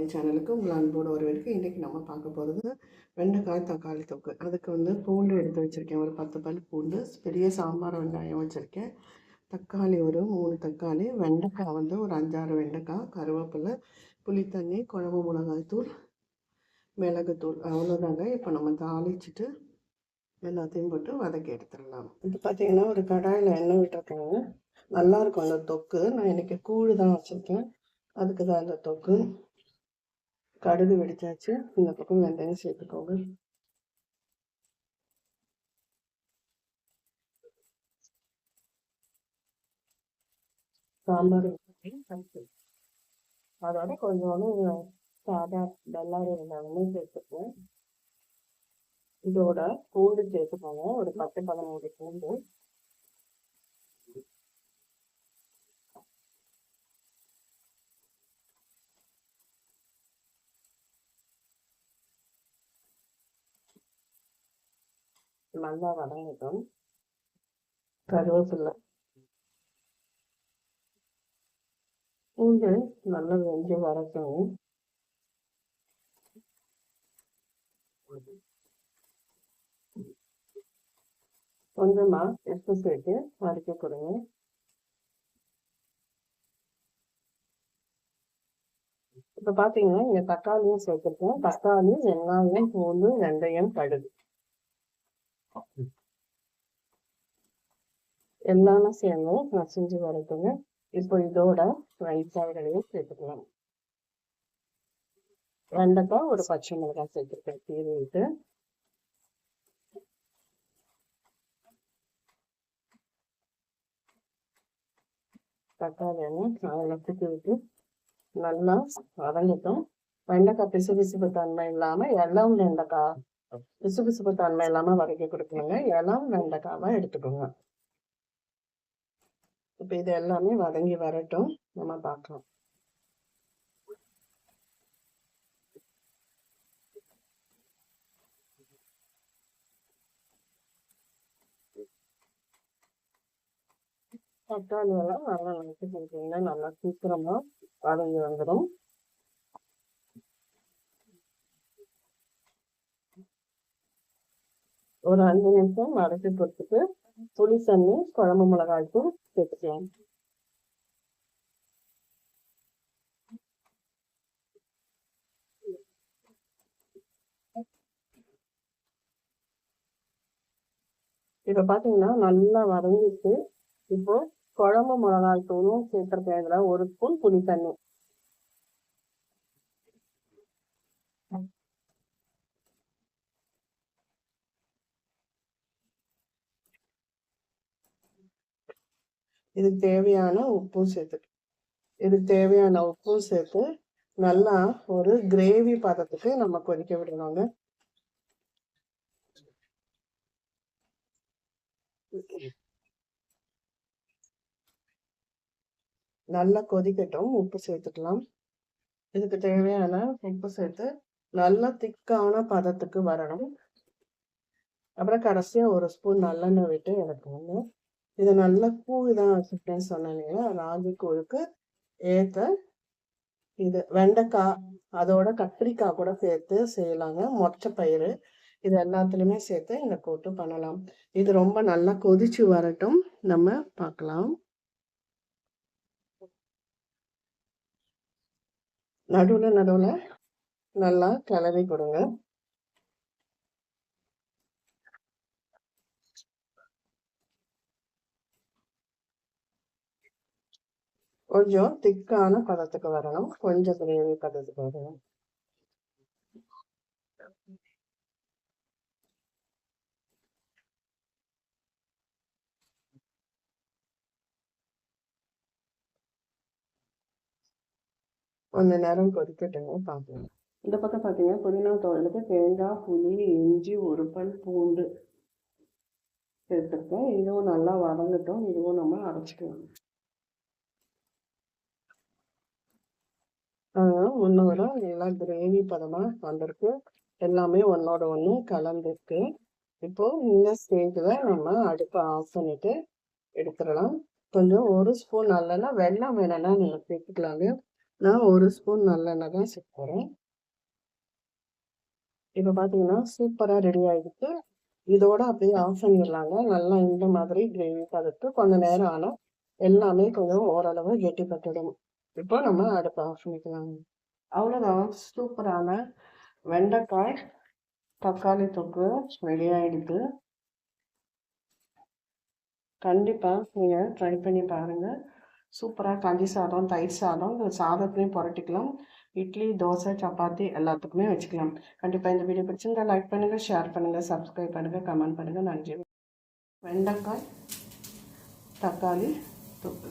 சாமி சேனலுக்கு உங்கள் அன்போடு வரவேற்கு இன்றைக்கி நம்ம பார்க்க போகிறது வெண்டைக்காய் தக்காளி தொக்கு. அதுக்கு வந்து பூண்டு எடுத்து வச்சுருக்கேன். ஒரு பத்து பல் பூண்டு பெரிய சாம்பார் வெங்காயம் வச்சுருக்கேன். தக்காளி ஒரு மூணு தக்காளி வெண்டைக்காய் வந்து ஒரு அஞ்சாறு வெண்டைக்காய் கருவேப்பிலை புளித்தண்ணி குழம்பு மிளகாய் தூள் மிளகுத்தூள் அவ்வளோதாங்க. இப்போ நம்ம தாளிச்சிட்டு எல்லாத்தையும் போட்டு வதக்கி எடுத்துடலாம். இது பார்த்திங்கன்னா ஒரு கடாயில் எண்ணெய் விட்டுருக்காங்க. நல்லாயிருக்கும் அந்த தொக்கு. நான் இன்றைக்கி கூழ் தான் வச்சுருக்கேன். அதுக்கு தான் அந்த தொக்கு. கடுகு வெடிச்சாச்சு. இந்த பக்கம் வெந்தயம் சேர்த்துக்கோங்க. சாம்பார் அதோட கொஞ்சோண்டு சாதா வெள்ளாரி இருந்தாலுமே சேர்த்துக்குவோம் இதோட பூண்டு சேர்த்துக்கோங்க. ஒரு பத்து பதினஞ்சு பூண்டு. நல்லா வதங்கட்டும் கருவேப்பிலை பூண்டு நல்லா வெஞ்சு வதக்கணும் கொஞ்சமா உப்பு சேர்த்து வதக்கி கொடுங்க. இப்ப பாத்தீங்கன்னா இங்க தக்காளியும் சேர்த்துருக்கோம் தக்காளி வெங்காயம் பூண்டு வெந்தயம் கடுகு. எல்லாமே சேர்ந்து நசிஞ்சு வரட்டுங்க இப்போ இதோட வெங்காயங்களையும் சேர்த்துக்கலாம். வெண்டைக்காய் ஒரு பச்சை மிளகாய் சேர்த்துருக்கேன் கீரிட்டு தக்காளி அதில் தூக்கி விட்டு நல்லா வதங்கட்டும். வெண்டைக்காய் பிசு பிசுப்பு தன்மை இல்லாமல் எல்லாம் வெண்டைக்காய் பிசுபிசுப்பு தன்மை இல்லாமல் வதக்கி கொடுக்கணுங்க. இளம் வெண்டைக்காவை எடுத்துக்கோங்க. இப்போ இது எல்லாமே வதங்கி வரட்டும். நம்ம பார்க்கலாம். தக்காளி எல்லாம் நல்லா நினைச்சு கொடுத்தீங்கன்னா நல்லா சீக்கிரமா வதங்கி வந்துடும் ஒரு அஞ்சு நிமிஷம் வதக்கி கொடுத்துட்டு புளி தண்ணி குழம்பு மிளகாய் தூள் சேர்த்துக்கலாம். இப்ப பாத்தீங்கன்னா நல்லா வதங்கிட்டு இப்போ குழம்பு மிளகாய் தூளும் சேர்த்துருக்கேன். இதுல ஒரு ஸ்பூன் புளி தண்ணி. இதுக்கு தேவையான உப்பும் சேர்த்து. இதுக்கு தேவையான உப்பும் சேர்த்து நல்லா ஒரு கிரேவி பதத்துக்கு நம்ம கொதிக்க விடணுங்க. நல்லா கொதிக்கட்டும் உப்பு சேர்த்துக்கலாம். இதுக்கு தேவையான உப்பு சேர்த்து நல்லா திக்கான பதத்துக்கு வரணும். அப்புறம் கடைசியா ஒரு ஸ்பூன் நல்லெண்ணெய் விட்டு இறக்குவாங்க இது நல்ல கூழ் தான் வச்சுருக்கேன்னு சொன்னேன் ராகி கூழுக்கு ஏற்ற இது. வெண்டைக்காய் அதோட கத்திரிக்காய் கூட சேர்த்து செய்யலாங்க. மொச்சை பயிறு. இது எல்லாத்துலேயுமே சேர்த்து இந்த கூட்டு பண்ணலாம். இது ரொம்ப நல்லா கொதிச்சு வரட்டும். நம்ம பார்க்கலாம். நடுவில் நடுவில் நல்லா கிளறி கொடுங்க. கொஞ்சம் திக்கான பதத்துக்கு வரணும். கொஞ்சம் கிரேவி பதத்துக்கு வரணும். கொஞ்ச நேரம் கொதிக்கட்டுங்க பார்ப்போம் இந்த பக்கம் பார்த்தீங்கன்னா புதினா தோலுக்கு தேங்காய் புளி இஞ்சி ஒரு பல் பூண்டு சேர்த்துருக்கேன். இதுவும் நல்லா வதங்கட்டும். இதுவும் நம்ம அரைச்சிக்கலாம். ஒன்னோட நல்லா கிரேவி பதமாக வந்திருக்கு. எல்லாமே ஒன்னோட ஒன்று கலந்துருக்கு. இப்போ இந்த ஸ்டேஜில் நம்ம அடுப்பை ஆஃப் பண்ணிட்டு எடுத்துடலாம். கொஞ்சம் ஒரு ஸ்பூன் நல்லெண்ணெய் வெள்ளம் வேணும்னா நீங்கள் சேர்த்துக்கலாங்க. நான் ஒரு ஸ்பூன் நல்லெண்ணெய் தான் சேர்க்க இப்போ பார்த்தீங்கன்னா சூப்பராக ரெடி ஆகிடுச்சு இதோட அப்படியே ஆஃப் பண்ணிடலாங்க. நல்லா இந்த மாதிரி கிரேவி பதத்து கொஞ்சம் நேரம் ஆனால் எல்லாமே கொஞ்சம் ஓரளவு கெட்டிப்பட்டுடும். இப்போ நம்ம அடுப்பை ஆஃப் பண்ணிக்கலாம் அவ்வளோதான் சூப்பரான வெண்டைக்காய் தக்காளி தொக்கு ரெடி ஆகிடுது கண்டிப்பாக நீங்கள் ட்ரை பண்ணி பாருங்கள் சூப்பராக கஞ்சி சாதம் தயிர் சாதம் இந்த சாதத்துலேயும் புரட்டிக்கலாம். இட்லி தோசை சப்பாத்தி எல்லாத்துக்குமே வச்சுக்கலாம். கண்டிப்பாக இந்த வீடியோ பிடிச்சிருந்தா லைக் பண்ணுங்கள் ஷேர் பண்ணுங்கள் சப்ஸ்கிரைப் பண்ணுங்கள் கமெண்ட் பண்ணுங்கள் நன்றி. வெண்டைக்காய் தக்காளி தொக்கு.